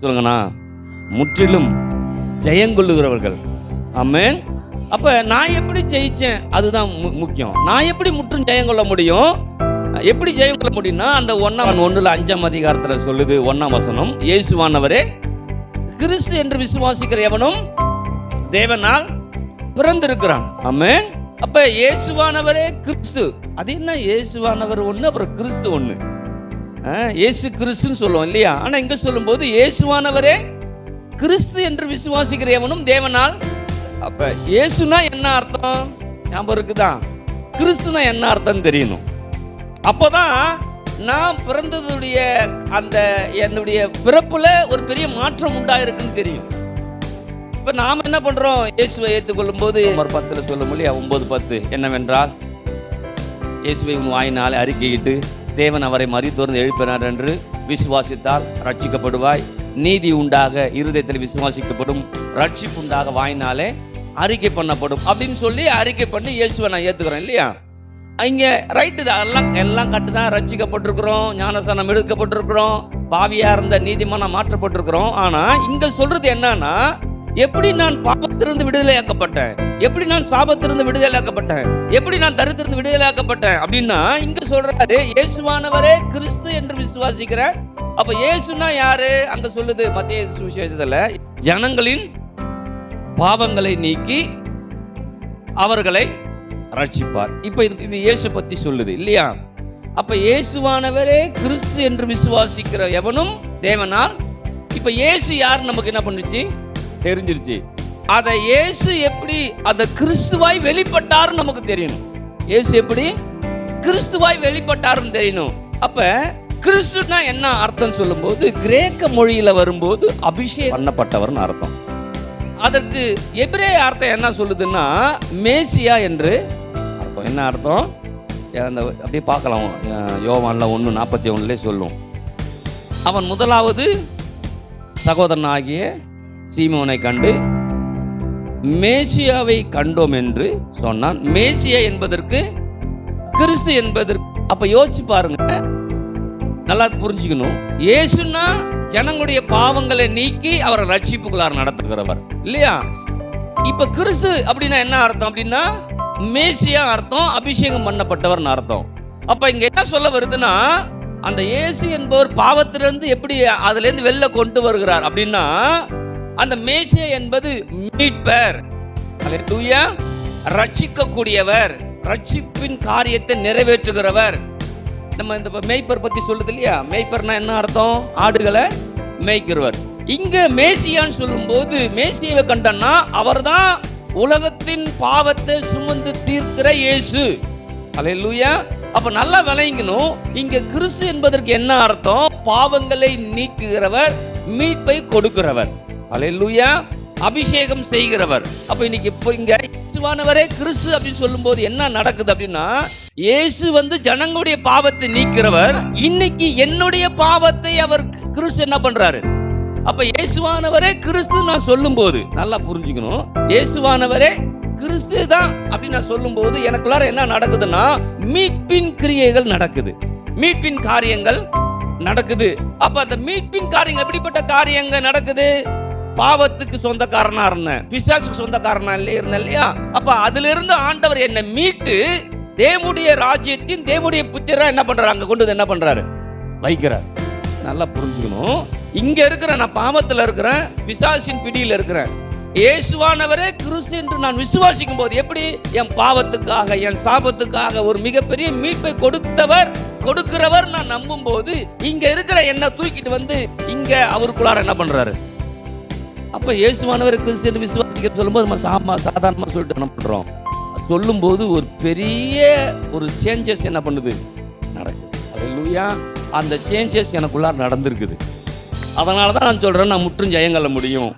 சொல்லுங்கண்ணா. முற்றிலும் ஜெயங்கொள்ளுகிறவர்கள் ஆமேன். அப்போ நான் எப்படி ஜெயித்தேன் அதுதான் முக்கியம். நான் எப்படி முற்றும் ஜெயம் கொள்ள முடியும்? எப்படி ஜெயம் கொள்ள முடியும்னா அந்த ஒன்னாம் ஒன்றில் அஞ்சாம் அதிகாரத்தில் சொல்லுது ஒன்றாம் வசனம். இயேசுவானவரே கிறிஸ்து என்று விசுவாசிக்கிற எவனும் தேவனால் பிறந்திருக்கிறான். ஆமேன். அப்போ இயேசுவானவரே கிறிஸ்து. அது என்ன? இயேசுவானவர் ஒன்று அப்புறம் கிறிஸ்து ஒன்று இயேசு கிறிஸ்துன்னு சொல்லுவோம் இல்லையா? ஆனால் இங்கே சொல்லும்போது இயேசுவானவரே கிறிஸ்து என்று விசுவாசிக்கிற எவனும் தேவனால். அப்போ இயேசுனா என்ன அர்த்தம்? ஞாபகம் இருக்குதான் கிறிஸ்துனா என்ன அர்த்தம் தெரியணும். அப்போ தான் நான் பிறந்ததுடைய அந்த என்னுடைய பிறப்பில் ஒரு பெரிய மாற்றம் உண்டாயிருக்குன்னு தெரியும். இப்போ நாம் என்ன பண்ணுறோம் இயேசுவை ஏற்றுக்கொள்ளும் போது ஒரு பத்தில் சொல்லும் இல்லையா? ஒம்பது பத்து என்னவென்றால் இயேசுவை உன் வாயினால் அறிக்கையிட்டு தேவன் அவரை மறித்தோர்ந்து எழுப்பினார் என்று விசுவாசித்தால் ரட்சிக்கப்படுவாய் நீதி உண்டாக இருதயத்தில் விசுவாசிக்கப்படும் ரட்சிப்பு உண்டாக வாயினாலே அறிக்கை பண்ணப்படும் அப்படின்னு சொல்லி அறிக்கை பண்ணி இயேசுவை நான் ஏற்றுக்கிறேன் இல்லையா? இங்கே ரைட்டு தான். எல்லாம் எல்லாம் கட்டு தான். ரட்சிக்கப்பட்டிருக்கிறோம் ஞானசனம் எடுக்கப்பட்டிருக்கிறோம் பாவியாக இருந்த நீதிமானம் மாற்றப்பட்டிருக்கிறோம். ஆனால் இங்கே சொல்கிறது என்னன்னா எப்படி நான் பாவத்திலிருந்து விடுதலையாக்கப்பட்டேன். எப்படி நான் சாபத்திலிருந்து விடுதலையாக்கப்பட்டேன்? எப்படி நான் தரித்திருந்து விடுதலையாக்கப்பட்டேன்? அப்படின்னா இங்க சொல்றாரு இயேசுவானவரே கிறிஸ்து என்று விசுவாசிக்கிறேன். அப்ப இயேசுனா யாரு? அங்க சொல்லுது மத்திய சுவிசேஷத்துல ஜனங்களின் பாவங்களை நீக்கி அவர்களை ரட்சிப்பார். இப்ப இது இது இயேசு பத்தி சொல்லுது இல்லையா? அப்ப இயேசுவானவரே கிறிஸ்து என்று விசுவாசிக்கிற எவனும் தேவனால் இப்ப இயேசு யார்? நமக்கு என்ன பண்ணுச்சு தெரிஞ்சிருச்சு. அதை இயேசு எப்படி அந்த கிறிஸ்துவாய் வெளிப்பட்டாருன்னு நமக்கு தெரியணும். இயேசு எப்படி? கிறிஸ்துவாய் வெளிப்பட்டாருன்னு தெரியணும். அப்ப கிறிஸ்துனா என்ன அர்த்தம் சொல்லும்போது கிரேக்க மொழியில வரும்போது அபிஷேகம் பண்ணப்பட்டவர்னு அர்த்தம். அதற்கு எபிரே அர்த்தம் என்ன சொல்லுதுன்னா மேசியா என்று அர்த்தம். என்ன அர்த்தம்? அந்த அப்படியே பார்க்கலாம். யோவான்ல ஒன்று நாற்பத்தி ஒன்றுலே சொல்லும். அவன் முதலாவது சகோதரனாகிய சீமோனை கண்டு மேசியாவை கண்டோம் என்று சொன்னான். மேசியா என்பதற்கு கிறிஸ்து என்பதற்கு அப்ப யோசிச்சு பாருங்க. நல்லா புரிஞ்சுக்கணும். இயேசுனா ஜனங்களுடைய பாவங்களை நீக்கி அவரை ரட்சிப்புக்குள்ளார் நடத்துகிறவர். இல்லையா? இப்ப கிறிஸ்து அப்படின்னா என்ன அர்த்தம் அப்படின்னா மேசியா அர்த்தம் அபிஷேகம் பண்ணப்பட்டவர்னு அர்த்தம். அப்ப இங்க என்ன சொல்ல வருதுன்னா அந்த இயேசு என்பவர் பாவத்திலிருந்து எப்படி அதுல இருந்து வெளில கொண்டு வருகிறார் அப்படின்னா அந்த மேசியா என்பது மீட்பர். ரட்சிக்கக்கூடியவர் ரட்சிப்பின் காரியத்தை நிறைவேற்றுகிறவர். நம்ம இந்த மேய்ப்பர் பத்தி சொல்றது இல்லையா? மேய்ப்பர்னா என்ன அர்த்தம்? ஆடுகளை மேய்க்கிறவர். இங்க மேசியான்னு சொல்லும்போது மேசியாவை கண்டன்னா அவர்தான் உலகத்தின் பாவத்தை சுமந்து தீர்க்கிற இயேசு. அலையலூயா அப்ப நல்லா விளையங்கணும் இங்க கிறிஸ்து என்பதற்கு என்ன அர்த்தம்? பாவங்களை நீக்குகிறவர் மீட்பை கொடுக்கிறவர். அலையலூயா. அபிஷேகம் செய்கிறவர். அப்ப இன்னைக்கு இப்போ இங்க இயேசுவானவரே கிறிஸ்து அப்படின்னு சொல்லும்போது என்ன நடக்குது அப்படின்னா இயேசு வந்து ஜனங்களுடைய பாவத்தை நீக்கிறவர். இன்னைக்கு என்னுடைய பாவத்தை அவர் கிறிஸ்து என்ன பண்றாரு? அப்ப இயேசுவானவரே கிறிஸ்து நான் சொல்லும்போது நல்லா புரிஞ்சுக்கணும். இயேசுவானவரே கிறிஸ்து தான் அப்படின்னு நான் சொல்லும்போது எனக்குள்ளார என்ன நடக்குதுன்னா மீட்பின் கிரியைகள் நடக்குது. மீட்பின் காரியங்கள் நடக்குது. அப்ப அந்த மீட்பின் காரியங்கள் எப்படிப்பட்ட காரியங்கள் நடக்குது? பாவத்துக்கு சொந்தக்காரனா இருந்தேன். பிசாசுக்கு சொந்தக்காரனா இல்லையே இருந்தேன் இல்லையா? அப்ப அதுல இருந்து ஆண்டவர் என்னை மீட்டு தேவனுடைய ராஜ்யத்தின் தேவனுடைய புத்திரா என்ன பண்றாரு? அங்க கொண்டு வந்து என்ன பண்றாரு? வைக்கிறார். நல்லா புரிஞ்சுக்கணும். இங்க இருக்கிற நான் பாவத்துல இருக்கிறேன் பிசாசின் பிடியில் இருக்கிறேன். இயேசுவானவரே கிறிஸ்து என்று நான் விசுவாசிக்கும் போது எப்படி? என் பாவத்துக்காக என் சாபத்துக்காக ஒரு மிகப்பெரிய மீட்பை கொடுத்தவர் கொடுக்கிறவர் நான் நம்பும் போது இங்க இருக்கிற என்ன தூக்கிட்டு வந்து இங்க அவருக்குள்ளார என்ன பண்றாரு? அப்போ இயேசுவானவர் கிறிஸ்டின் விசுவாசிக்க சொல்லும்போது நம்ம சாமா சாதாரணமாக சொல்லிட்டு என்ன பண்ணுறோம் சொல்லும்போது ஒரு பெரிய ஒரு சேஞ்சஸ் என்ன பண்ணுது? நடக்குது. அல்லேலூயா அந்த சேஞ்சஸ் எனக்குள்ளார் நடந்திருக்குது. அதனால தான் நான் சொல்கிறேன் நான் முற்றும் ஜெயங்கொள்ள முடியும்.